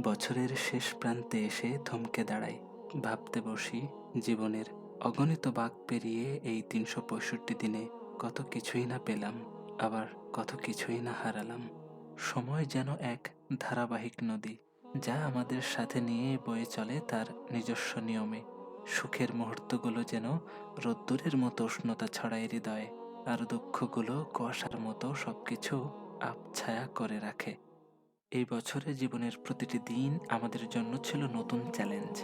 বছরের শেষ প্রান্তে এসে থমকে দাঁড়াই। ভাবতে বসি, জীবনের অগণিত বাঘ পেরিয়ে এই তিনশো পঁয়ষট্টি দিনে কত কিছুই না পেলাম, আবার কত কিছুই না হারালাম। সময় যেন এক ধারাবাহিক নদী, যা আমাদের সাথে নিয়ে বয়ে চলে তার নিজস্ব নিয়মে। সুখের মুহূর্তগুলো যেন রোদ্দুরের মতো উষ্ণতা ছড়ায় হৃদয়ে, আর দুঃখগুলো কুয়াশার মতো সবকিছু আবছায়া করে রাখে। এই বছরে জীবনের প্রতিটি দিন আমাদের জন্য ছিল নতুন চ্যালেঞ্জ,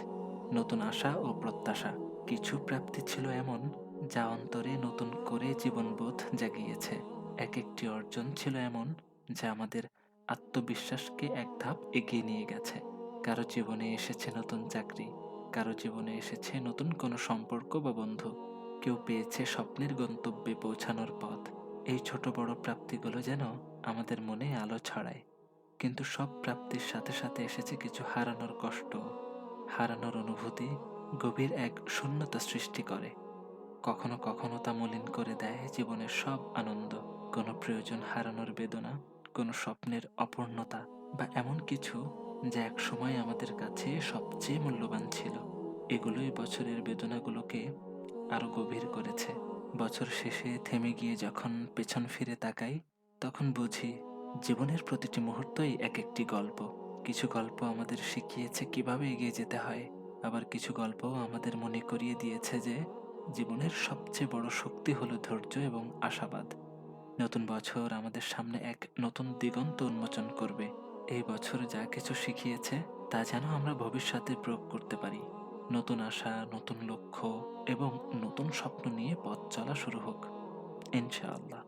নতুন আশা ও প্রত্যাশা। কিছু প্রাপ্তি ছিল এমন যা অন্তরে নতুন করে জীবনবোধ জাগিয়েছে। এক একটি অর্জন ছিল এমন যা আমাদের আত্মবিশ্বাসকে এক ধাপ এগিয়ে নিয়ে গেছে। কারও জীবনে এসেছে নতুন চাকরি, কারও জীবনে এসেছে নতুন কোনো সম্পর্ক বা বন্ধু। কেউ পেয়েছে স্বপ্নের গন্তব্যে পৌঁছানোর পথ। এই ছোট বড় প্রাপ্তিগুলো যেন আমাদের মনে আলো ছড়ায়। কিন্তু সব প্রাপ্তির সাথে সাথে এসেছে কিছু হারানোর কষ্ট, হারানোর অনুভূতি গভীর এক শূন্যতা সৃষ্টি করে। কখনো কখনো তা মলিন করে দেয় জীবনের সব আনন্দ, কোনো প্রয়োজন হারানোর বেদনা, কোনো স্বপ্নের অপূর্ণতা বা এমন কিছু যা এক সময় আমাদের কাছে সবচেয়ে মূল্যবান ছিল। এগুলোই বছরের বেদনাগুলোকে আরও গভীর করেছে। বছর শেষে থেমে গিয়ে যখন পেছন ফিরে তাকাই, তখন বুঝি জীবনের প্রতিটি মুহূর্তই এক একটি গল্প। কিছু গল্প আমাদের শিখিয়েছে কীভাবে এগিয়ে যেতে হয়। আবার কিছু গল্প আমাদের মনে করিয়ে দিয়েছে যে, জীবনের সবচেয়ে বড় শক্তি হলো ধৈর্য এবং আশাবাদ। নতুন বছর আমাদের সামনে এক নতুন দিগন্ত উন্মোচন করবে। এই বছর যা কিছু শিখিয়েছে, তা যেন আমরা ভবিষ্যতে প্রয়োগ করতে পারি। নতুন আশা, নতুন লক্ষ্য এবং নতুন স্বপ্ন নিয়ে পথ চলা শুরু হোক। ইনশাআল্লাহ।